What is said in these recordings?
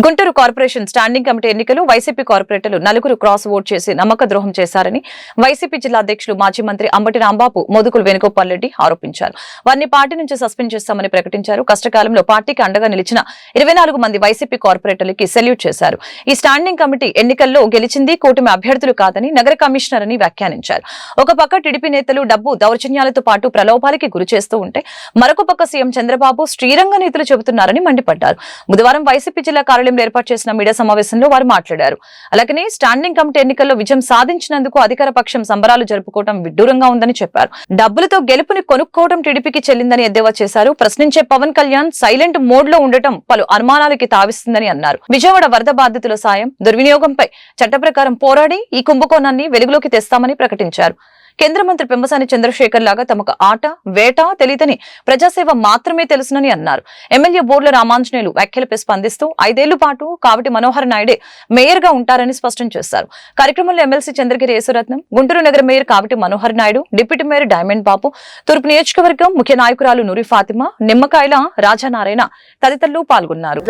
Guntur corporation standing committee ఎన్నికలు YCP కార్పొరేటర్లు నలుగురు క్రాస్ ఓట్ చేసి నమ్మక ద్రోహం చేశారని వైసీపీ జిల్లా అధ్యక్షులు మాజీ మంత్రి అంబటి రాంబాబు మోదుకులు వేణుగోపాల్ రెడ్డి ఆరోపించారు. వారిని పార్టీ నుంచి సస్పెండ్ చేస్తామని ప్రకటించారు. కష్టకాలంలో పార్టీకి అండగా నిలిచిన ఇరవై మంది వైసీపీ కార్పొరేటర్లకి సెల్యూట్ చేశారు. ఈ స్టాండింగ్ కమిటీ ఎన్నికల్లో గెలిచింది కూటమి అభ్యర్థులు కాదని నగర కమిషనర్ అని వ్యాఖ్యానించారు. ఒక పక్క టీడీపీ నేతలు డబ్బు దౌర్జన్యాలతో పాటు ప్రలోభాలకి గురి చేస్తూ ఉంటే మరొక పక్క సీఎం చంద్రబాబు శ్రీరంగ నేతలు చెబుతున్నారని మండిపడ్డారు. బుధవారం వైసీపీ జిల్లా కార్యాలయంలో ఏర్పాటు చేసిన మీడియా సమావేశంలో వారు మాట్లాడారు. అలాగనే స్టాండింగ్ కమిటీ ఎన్నికల్లో విజయం సాధించినందుకు అధికార పక్షం సంబరాలు జరుపుకోవడం విడ్డూరంగా ఉందని చెప్పారు. డబ్బులతో గెలుపుని కొనుక్కోవడం టీడీపీకి చెల్లిందని ఎద్దేవా చేశారు. ప్రశ్నించే పవన్ కళ్యాణ్ సైలెంట్ మోడ్లో ఉండటం పలు అనుమానాలకి తావిస్తుందని అన్నారు. విజయవాడ వరద బాధితుల సాయం దుర్వినియోగంపై చట్ట ప్రకారం పోరాడి ఈ కుంభకోణాన్ని వెలుగులోకి తెస్తామని ప్రకటించారు. కేంద్ర మంత్రి పెంబసాని చంద్రశేఖర్ లాగా తమకు ఆట వేట తెలియదని ప్రజాసేవ మాత్రమే తెలుసునని అన్నారు. ఎమ్మెల్యే బోర్ల రామాంజనేయులు వ్యాఖ్యలపై స్పందిస్తూ ఐదేళ్ళ పాటు కావటి మనోహర్ నాయుడే మేయర్గా ఉంటారని స్పష్టం చేశారు. కార్యక్రమంలో ఎమ్మెల్సీ చంద్రగిరి యేసురత్నం గుంటూరు నగర mayor Kavati Manohar Naidu deputy mayor Diamond Babu తూర్పు నియోజకవర్గం ముఖ్య నాయకురాలు నూరి ఫాతిమా నిమ్మకాయల రాజానారాయణ తదితరులు పాల్గొన్నారు.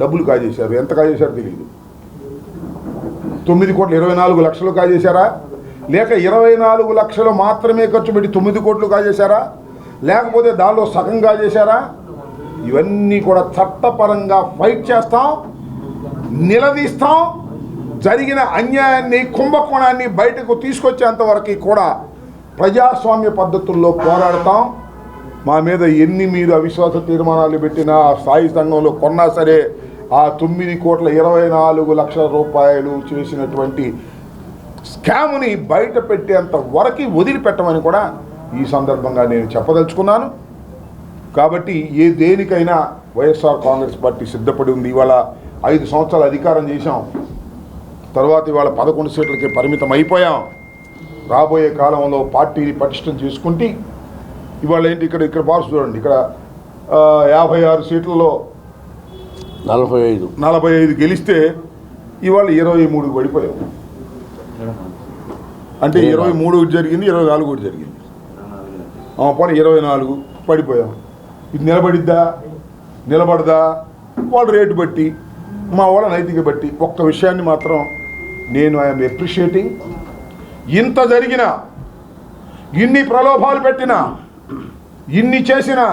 డబ్బులు కాజేశారు. ఎంత కాజేశారు తెలియదు తొమ్మిది కోట్ల ఇరవై నాలుగు లక్షలు కాజేశారా? లేక ఇరవై నాలుగు లక్షలు మాత్రమే ఖర్చు పెట్టి తొమ్మిది కోట్లు కాజేశారా? లేకపోతే దానిలో సగం కాజేశారా? ఇవన్నీ కూడా చట్టపరంగా ఫైట్ చేస్తాం నిలదీస్తాం జరిగిన అన్యాయాన్ని కుంభకోణాన్ని బయటకు తీసుకొచ్చేంత వరకు కూడా ప్రజాస్వామ్య పద్ధతుల్లో పోరాడతాం. మా మీద ఎన్ని మీరు అవిశ్వాస తీర్మానాలు పెట్టినా స్థాయి సంఘంలో కొన్నా సరే ఆ తొమ్మిది కోట్ల ఇరవై నాలుగు లక్షల రూపాయలు చేసినటువంటి స్కామ్ని బయట పెట్టేంత వరకు వదిలిపెట్టమని కూడా ఈ సందర్భంగా నేను చెప్పదలుచుకున్నాను. కాబట్టి ఏ దేనికైనా వైఎస్ఆర్ కాంగ్రెస్ పార్టీ సిద్ధపడి ఉంది. ఇవాళ ఐదు సంవత్సరాలు అధికారం చేశాం. తర్వాత ఇవాళ పదకొండు సీట్లకి పరిమితం అయిపోయాం. రాబోయే కాలంలో పార్టీని పటిష్టం చేసుకుంటే ఇవాళ ఏంటి ఇక్కడ ఇక్కడ బాక్స్ చూడండి. ఇక్కడ యాభై ఆరు సీట్లలో నలభై ఐదు. నలభై ఐదు గెలిస్తే ఇవాళ ఇరవై మూడుకి పడిపోయాం. అంటే ఇరవై మూడు జరిగింది ఇరవై నాలుగు ఒకటి జరిగింది పోనీ ఇరవై నాలుగు పడిపోయాం. ఇది నిలబడిద్దా? నిలబడదా? వాళ్ళ రేటు బట్టి మా వాళ్ళ నైతిక బట్టి ఒక్క విషయాన్ని మాత్రం నేను ఐఎమ్ ఎప్రిషియేటింగ్ ఇంత జరిగినా ఇన్ని ప్రలోభాలు పెట్టినా ఇన్ని చేసినా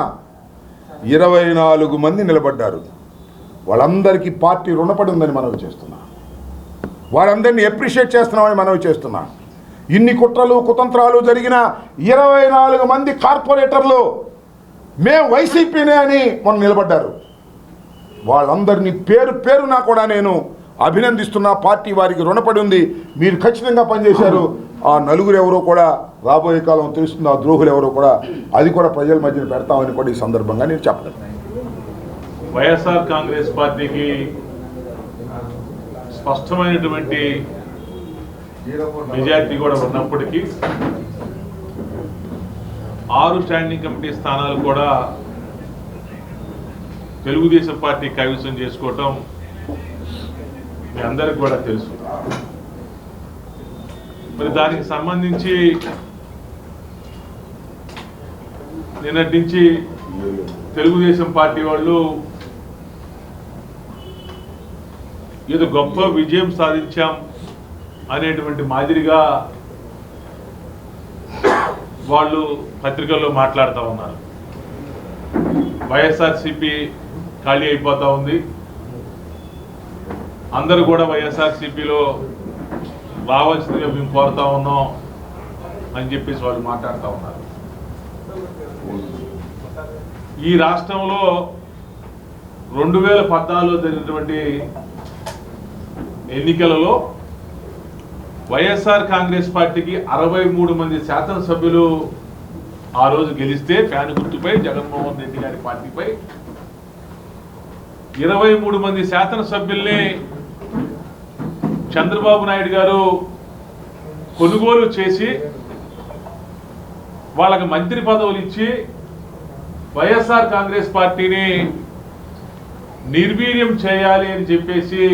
ఇరవై నాలుగు మంది నిలబడ్డారు. వాళ్ళందరికీ పార్టీ రుణపడి ఉందని మనవి చేస్తున్నా. వారందరినీ ఎప్రిషియేట్ చేస్తున్నామని మనవి చేస్తున్నాం. ఇన్ని కుట్రలు కుతంత్రాలు జరిగిన ఇరవై నాలుగు మంది కార్పొరేటర్లు మేము వైసీపీనే అని మొన్న నిలబడ్డారు. వాళ్ళందరినీ పేరు పేరునా కూడా నేను అభినందిస్తున్నా. పార్టీ వారికి రుణపడి ఉంది. మీరు ఖచ్చితంగా పనిచేశారు. ఆ నలుగురు ఎవరో కూడా రాబోయే కాలం తెలుస్తుంది. ఆ ద్రోహులు ఎవరో కూడా అది కూడా ప్రజల మధ్యన పెడతామని కూడా ఈ సందర్భంగా నేను చెప్పలేదు వైఎస్ఆర్ కాంగ్రెస్ పార్టీకి స్పష్టమైనటువంటి మెజార్టీ కూడా ఉన్నప్పటికీ ఆరు స్టాండింగ్ కమిటీ స్థానాలు కూడా తెలుగుదేశం పార్టీ కైవసం చేసుకోవటం మీ అందరికి కూడా తెలుసు. మరి దానికి సంబంధించి నిన్నటి నుంచి తెలుగుదేశం పార్టీ వాళ్ళు ఏదో గొప్ప విజయం సాధించాం అనేటువంటి మాదిరిగా వాళ్ళు పత్రికల్లో మాట్లాడుతూ ఉన్నారు. వైఎస్ఆర్సిపి ఖాళీ అయిపోతూ ఉంది. అందరూ కూడా వైఎస్ఆర్సిపిలో రావాల్సిందిగా మేము కోరుతా ఉన్నాం అని చెప్పేసి వాళ్ళు మాట్లాడుతూ ఉన్నారు. ఈ రాష్ట్రంలో రెండు వేల పద్నాలుగులో జరిగినటువంటి ఎన్నికలలో వైఎస్ఆర్ కాంగ్రెస్ పార్టీకి అరవై మూడు మంది శాసనసభ్యులు ఆ రోజు గెలిస్తే ఫ్యాన్ గుర్తుపై జగన్మోహన్ రెడ్డి గారి పార్టీపై ఇరవై మూడు మంది శాసనసభ్యుల్ని చంద్రబాబు నాయుడు గారు కొనుగోలు చేసి వాళ్ళకి మంత్రి పదవులు ఇచ్చి వైఎస్ఆర్ కాంగ్రెస్ పార్టీని నిర్వీర్యం చేయాలి అని చెప్పేసి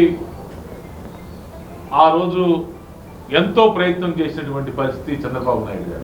ఆ రోజు ఎంతో ప్రయత్నం చేసినటువంటి పరిస్థితి చంద్రబాబు నాయుడు గారు.